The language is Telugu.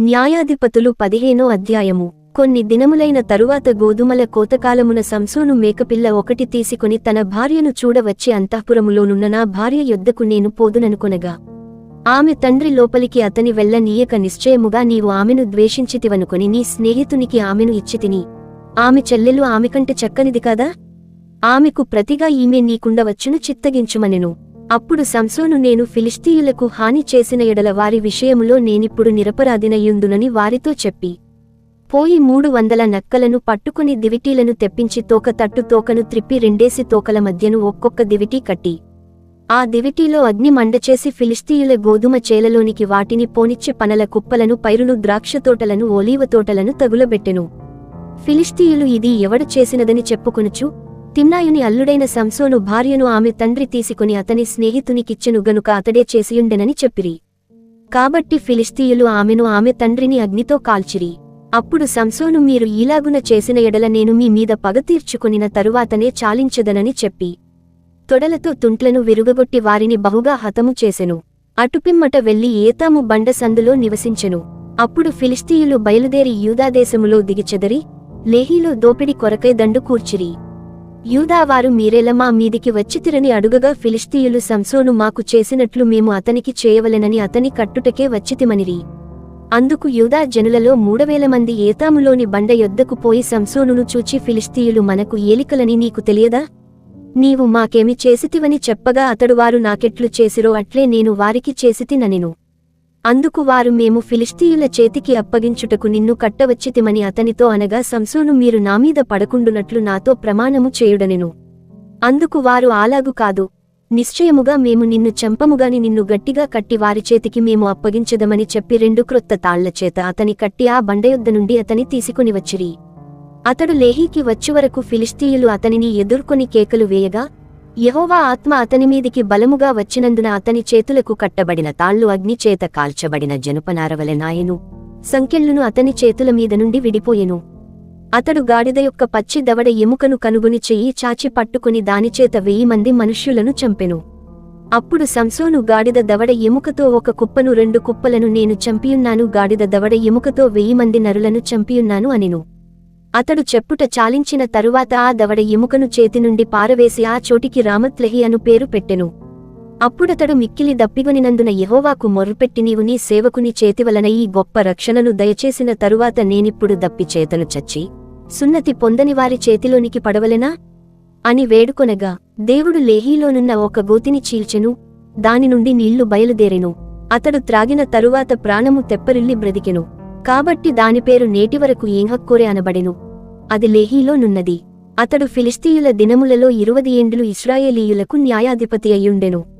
న్యాయాధిపతులు పదిహేనో అధ్యాయము. కొన్ని దినములైన తరువాత గోధుమల కోతకాలమున సంసోను మేకపిల్ల ఒకటి తీసుకుని తన భార్యను చూడవచ్చి అంతఃపురములోనున్న నా భార్య యొద్దకు నేను పోదుననుకొనగా ఆమె తండ్రి లోపలికి అతని వెళ్ళనీయక నిశ్చయముగా నీవు ఆమెను ద్వేషించితివనుకొని నీ స్నేహితునికి ఆమెను ఇచ్చితిని. ఆమె చెల్లెలు ఆమెకంటే చక్కనిది కదా? ఆమెకు ప్రతిగా ఈమె నీకుండవచ్చును చిత్తగించుమనెను. అప్పుడు సంసోను నేను ఫిలిస్తీయులకు హాని చేసిన ఎడల వారి విషయములో నేనిప్పుడు నిరపరాధినయుందునని వారితో చెప్పి పోయి మూడు వందల నక్కలను పట్టుకుని దివిటీలను తెప్పించి తోక తట్టు తోకను త్రిప్పి రెండేసి తోకల మధ్యను ఒక్కొక్క దివిటీ కట్టి ఆ దివిటీలో అగ్ని మండచేసి ఫిలిస్తీయుల గోధుమ చేలలోనికి వాటిని పోనిచ్చి పనల కుప్పలను పైరును ద్రాక్ష తోటలను ఒలీవ తోటలను తగులబెట్టెను. ఫిలిస్తీయులు ఇది ఎవడు చేసినదని చెప్పుకొనుచు తిమ్నాయుని అల్లుడైన సంసోను భార్యను ఆమె తండ్రి తీసుకుని అతని స్నేహితునికిచ్చెను గనుక అతడే చేసియుండెనని చెప్పిరి. కాబట్టి ఫిలిస్తీయులు ఆమెను ఆమె తండ్రిని అగ్నితో కాల్చిరి. అప్పుడు సంసోను మీరు ఈలాగున చేసిన ఎడల నేను మీ మీద పగ తరువాతనే చాలించదనని చెప్పి తొడలతో తుంట్లను విరుగగొట్టి వారిని బహుగా హతము చేసెను. అటుపిమ్మట వెళ్ళి ఏతాము బండ సందులో నివసించెను. అప్పుడు ఫిలిస్తీయులు బయలుదేరి యూదాదేశములో దిగిచెదరి లేహీలో దోపిడి కొరకై దండు కూర్చిరి. యూదావారు మీరెల మా మీదికి వచ్చితిరని అడుగగా ఫిలిస్తీయులు సంసోను మాకు చేసినట్లు మేము అతనికి చేయవలెనని అతని కట్టుటకే వచ్చితిమనిరి. అందుకు యూదా జనులలో మూడవేల మంది ఏతాములోని బండ యొద్దకు పోయి సంసోనును చూచి ఫిలిస్తీయులు మనకు ఏలికలని నీకు తెలియదా? నీవు మాకేమి చేసితివని చెప్పగా అతడు వారు నాకెట్లు చేసిరో అట్లే నేను వారికి చేసితిననెను. అందుకు వారు మేము ఫిలిస్తీయుల చేతికి అప్పగించుటకు నిన్ను కట్టవచ్చితిమని అతనితో అనగా సంసోను మీరు నామీద పడకుండునట్లు నాతో ప్రమాణము చేయుడనెను. అందుకు వారు అలాగు కాదు. నిశ్చయముగా మేము నిన్ను చంపముగాని నిన్ను గట్టిగా కట్టి వారి చేతికి మేము అప్పగించదమని చెప్పి రెండు క్రొత్త తాళ్ళచేత అతని కట్టి ఆ బండయొద్ద నుండి అతని తీసుకుని వచ్చిరి. అతడు లేహీకి వచ్చువరకు ఫిలిస్తీయులు అతనిని ఎదుర్కొని కేకలు వేయగా యహోవా ఆత్మ అతనిమీదికి బలముగా వచ్చినందున అతని చేతులకు కట్టబడిన తాళ్ళు అగ్నిచేత కాల్చబడిన జనుపనారవలె నాయను. సంకెళ్ళును అతని చేతుల మీద నుండి విడిపోయెను. అతడు గాడిద యొక్క పచ్చి దవడ ఎముకను కనుగొని చెయ్యి చాచి పట్టుకుని దానిచేత వెయ్యి మంది మనుష్యులను చంపెను. అప్పుడు సంసోను గాడిద దవడ ఎముకతో ఒక కుప్పను రెండు కుప్పలను నేను చంపియున్నాను గాడిద దవడ ఎముకతో వెయ్యి మంది నరులను చంపియున్నాను అనిను. అతడు చెప్పుట చాలించిన తరువాత ఆ దవడ ఎముకను చేతినుండి పారవేసి ఆ చోటికి రామత్లహి అను పేరు పెట్టెను. అప్పుడతడు మిక్కిలి దప్పిగొనినందున యహోవాకు మొర్రుపెట్టి నీవు నీ సేవకుని చేతివలన ఈ గొప్ప రక్షణను దయచేసిన తరువాత నేనిప్పుడు దప్పి చేతను చచ్చి సున్నతి పొందని వారి చేతిలోనికి పడవలెనా? అని వేడుకొనగా దేవుడు లేహీలోనున్న ఒక గోతిని చీల్చెను దాని నుండి నీళ్ళు బయలుదేరెను. అతడు త్రాగిన తరువాత ప్రాణము తెప్పరిల్లి బ్రతికెను. కాబట్టి దాని పేరు నేటివరకు ఏంహక్కోరే అనబడెను. అది లేహీలోనున్నది అతడు ఫిలిస్తీయుల దినములలో ఇరువది ఏండ్లు ఇస్రాయేలీయులకు న్యాయాధిపతి అయ్యుండెను.